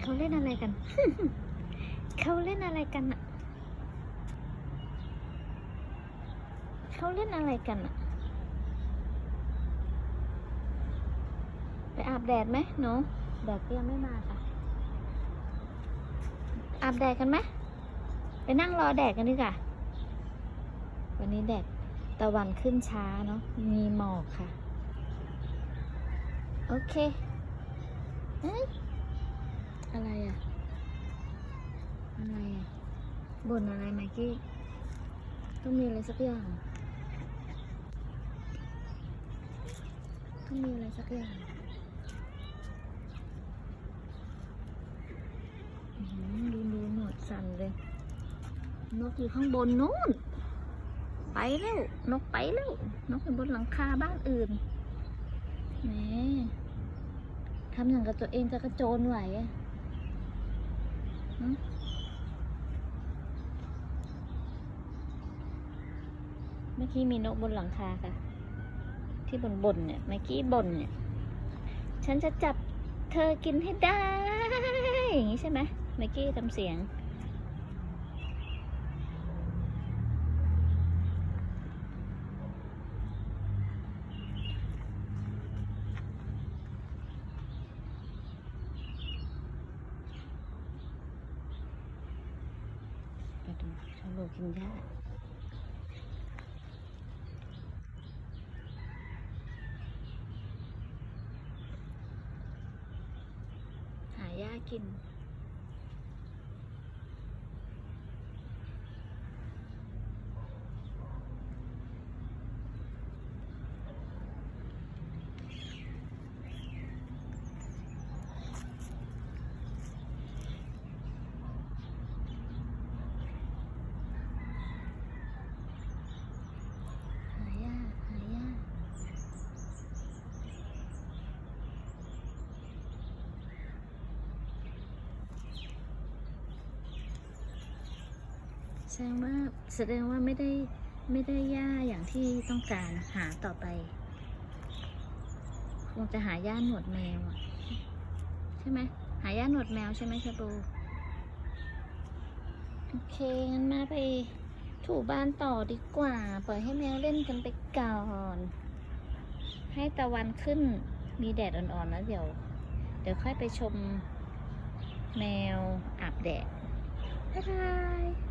เขาเล่นอะไรกัน เขาเล่นอะไรกันอะเขาเล่นอะไรกันอะไปอาบแดดไหมหนูแดดก็ยังไม่มาค่ะ อาบแดดกันไหมไปนั่งรอแดดกันดีกว่าวันนี้แดดตะวันขึ้นช้าเนาะ มีหมอกค่ะ โอเคเอ้ย อะไรอะ อะไรอะบ่นอะไรไมกี้ ต้องมีอะไรสักอย่าง ต้องมีอะไรสักอย่างดูดูหนวดสั่นเลย นกอยู่ข้างบนนู้น ไปแล้ว นกไปแล้ว นกอยู่บนหลังคาบ้านอื่นแหมทำอย่างกับตัวเองจะกระโจนไหวอะ เมื่อกี้มีนกบนหลังคาค่ะ ที่บนบนเนี่ยเมื่อกี้บนเนี่ย ฉันจะจับเธอกินให้ได้ อย่างนี้ใช่ไหมเมื่อกี้ทำเสียง ชาโลกินหญ้าหาหญ้ากิน หาหญ้าหาหญ้า แสดงว่าแสดงว่าไม่ได้ไม่ได้หญ้าอย่างที่ต้องการหาต่อไป คงจะหาหญ้าหนวดแมวอะใช่ไหมหาหญ้าหนวดแมวใช่ไหมชาบูโอเคงั้นมาไปถูบ้านต่อดีกว่า ปล่อยให้แมวเล่นกันไปก่อน ให้ตะวันขึ้นมีแดดอ่อนๆแล้วเดี๋ยว เดี๋ยวค่อยไปชมแมวอาบแดดบ๊ายบาย